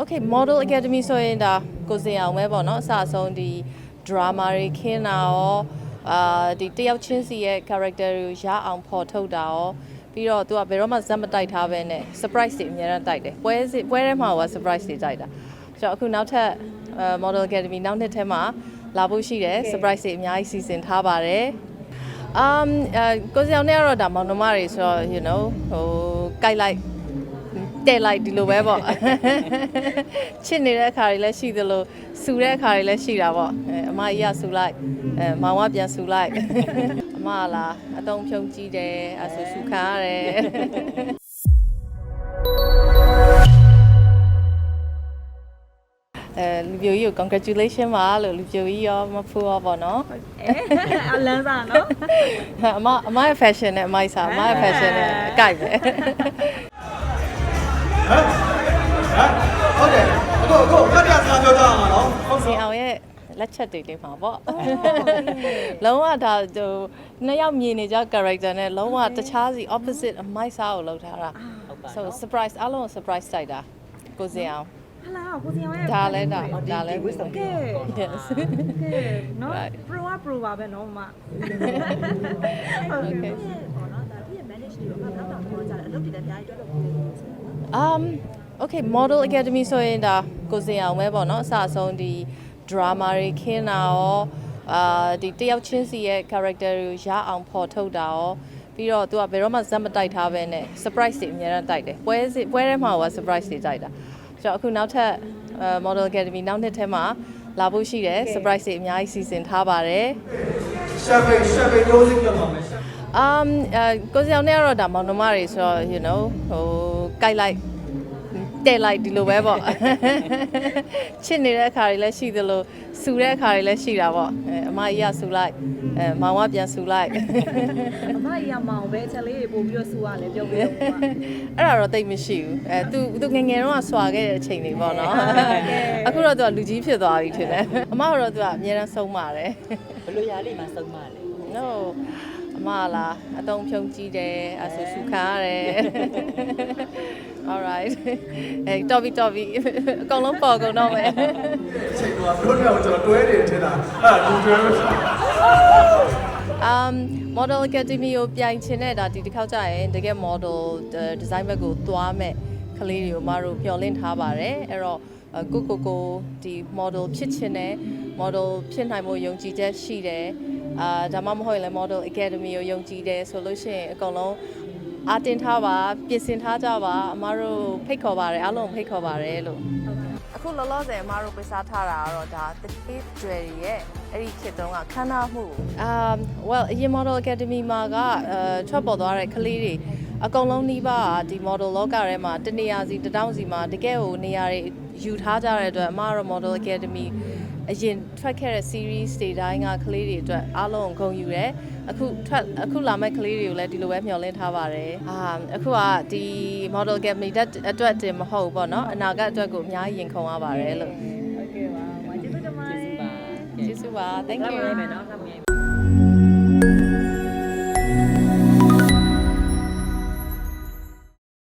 Okay Model Academy ဆိုရင်ဒါကိုစင်အောင်ပဲပေါ့နော်အစအဆုံးဒီ drama တွေခင်းတာရောအာဒီတယောက်ချင်းစီရဲ့ character တွေကိုရအောင်ဖော်ထုတ်တာရောပြီးတော့သူကဘယ်တော့မှဇက်မတိုက်ထားပဲနဲ့ surprise တွေအများအားတိုက်တယ်ပွဲစစ်ပွဲထဲမှာက surprise တွေတိုက်တာဆိုတော့အခုနောက်ထပ်အာ Model Academy နောက်နှစ်ထဲမှာလာဖို့ရှိတယ် surprise တွေအများကြီးစီစဉ်ထားပါတယ် um အဲကိုစင်အောင်နဲ့ကတော့ဒါမောင်နှမတွေဆိုတော့ you know ဟိုကြိုက်လိုက် တဲ့လိုက်ဒီလိုပဲပေါ့ချစ်နေတဲ့အခါတွေလည်းရှိသလိုစူတဲ့အခါတွေလည်းရှိတာပေါ့အဲအမကြီးကစူလိုက်အဲမောင်ကပြန်စူလိုက်အမကလားအတုံးဖြုံကြည့်တယ်အဲဆိုစူခံရတယ်အဲလူပြိုကြီးကို congratulation ပါလို့လူပြိုကြီးရောမဖိုးရောပေါ့နော်အလန်းစားနော်အမအမရဲ့ fashion နဲ့အမကြီးစားအမရဲ့ fashion နဲ့အကိုက်ပဲ ဟုတ်တယ်အခုအခုဖတ်ရစကားပြောကြအောင်ပါနော်ဟုတ်စင်အောင်ရဲ့လက်ချက်တွေလေးမှာပေါ့လုံးဝဒါဟိုနှစ်ယောက်မြင်နေကြ character နဲ့လုံးဝတခြားစီ opposite အမိုက်စားကိုလောက်ထားတာ so surprise အားလုံးကို surprise တိုက်တာကိုစင်အောင်ဟလာကိုစီအောင်ရဲ့ဒါလည်းဒါဒါလည်းကဲ yes ကဲနော် Right. pro က pro ပါပဲနော်မ okay ပေါ့နော်ဒါသူရဲ့ manage တွေကိုအမှန်တော့တော့ကြတယ်အလုပ်တွေလည်းအများကြီးတွဲလို့ပြောလို့ဆိုတော့ um okay model academy ဆိုရင်ဒါကိုစင်အောင်ပဲပေါ့နော်အစအဆုံးဒီ drama တွေခင်းတာရောအာဒီတယောက်ချင်းစီရဲ့ character တွေကိုရအောင်ဖော်ထုတ်တာရောပြီးတော့သူကဘယ်တော့မှဇက်မတိုက်ထားပဲနဲ့ surprise တွေအများအားတိုက်တယ်ပွဲစစ်ပွဲထဲမှာက surprise တွေတိုက်တာဆိုတော့အခုနောက်ထပ်အာ model academy နောက်နှစ်ထဲမှာလာဖို့ရှိတယ် surprise တွေအများကြီးစီစဉ်ထားပါတယ်ရှာပိန်ရှာပိန် music လုပ်ပါမယ် um အဲကိုစင်အောင်နဲ့ကတော့ဒါမောင်နှမတွေဆိုတော့ you know ဟိုကြိုက်လိုက်တဲ့လိုက်ဒီလိုပဲပေါ့ချစ်နေတဲ့အခါတွေလည်းရှိသလိုစူတဲ့အခါတွေလည်းရှိတာပေါ့အဲအမကြီးကစူလိုက်အဲမောင်ကပြန်စူလိုက်အမကြီးကမောင်ပဲအချက်လေးတွေပို့ပြီးတော့စူရလဲပြောပြတော့ပါအဲ့ဒါတော့တိတ်မရှိဘူးအဲသူသူငယ်ငယ်တော့ဆွာခဲ့တဲ့အချိန်တွေပေါ့နော်အခုတော့သူကလူကြီးဖြစ်သွားပြီထင်တယ်အမကတော့သူကအများအားဆုံးပါတယ်ဘယ်လိုရာလေးမှစုံမလဲ no အမလားအတုံးဖြုံကြည့်တယ်အဲဆိုစူခံရတယ် all right အဲတော်ပြီတော်ပြီအကုန်လုံးပေါ်ကုန်တော့မယ်ချိန်တော့တို့တော့ကျွန်တော်တွဲနေထင်တာအဲ့ဒါတွဲလို့ um model academy ကိုပြိုင်ချင်တဲ့ဒါဒီတစ်ခေါက်ကြာရင်တကယ် model design ဘက်ကိုသွားမဲ့ကလေးတွေကိုမတို့မျှော်လင့်ထားပါတယ်အဲ့တော့ကိုကိုကိုဒီ model ဖြစ်ချင်တယ် model ဖြစ်နိုင်ဖို့ယုံကြည်ချက်ရှိတယ် အာဒါမှမဟုတ်ရင်လည်း model academy ကိုယုံကြည်တယ်ဆိုလို့ရှိရင်အကုန်လုံးအားတင်ထားပါပြင်ဆင်ထားကြပါအမတို့ဖိတ်ခေါ်ပါတယ်အားလုံးဖိတ်ခေါ်ပါတယ်လို့အခုလောလောဆယ်အမတို့ပြစားထားတာကတော့ဒါတတိကျွယ်ရဲ့အဲ့ဒီခေတ်တုန်းကခန်းနာမှု um well အရင် model academy မှာကအဲထွက်ပေါ်သွားတဲ့ကလေးတွေအကုန်လုံးနှီးပါဒီ model လောကထဲမှာတနေရာစီတစ်တောင်းစီမှာတကယ်ကိုနေရာတွေယူထားကြတဲ့အတွက်အမကတော့ model academy အရင်ထွက်ခဲ့တဲ့ series တွေတိုင်းကကလေးတွေအတွက်အားလုံးကိုဂုဏ်ယူတယ်အခုထွက်အခုလာမဲ့ကလေးတွေကိုလည်းဒီလိုပဲမျှော်လင့်ထားပါတယ်အာအခုကဒီ model academy တက်အတွက်တင်မဟုတ်ဘူးပေါ့နော်အနာဂတ်အတွက်ကိုအများကြီးရင်ခုန်ရပါတယ်လို့ โอเคပါမကျေးဇူးတင်ပါတယ် ကျေးဇူးပါ thank နောက် you မြင်မယ်နော်နောက်မြင်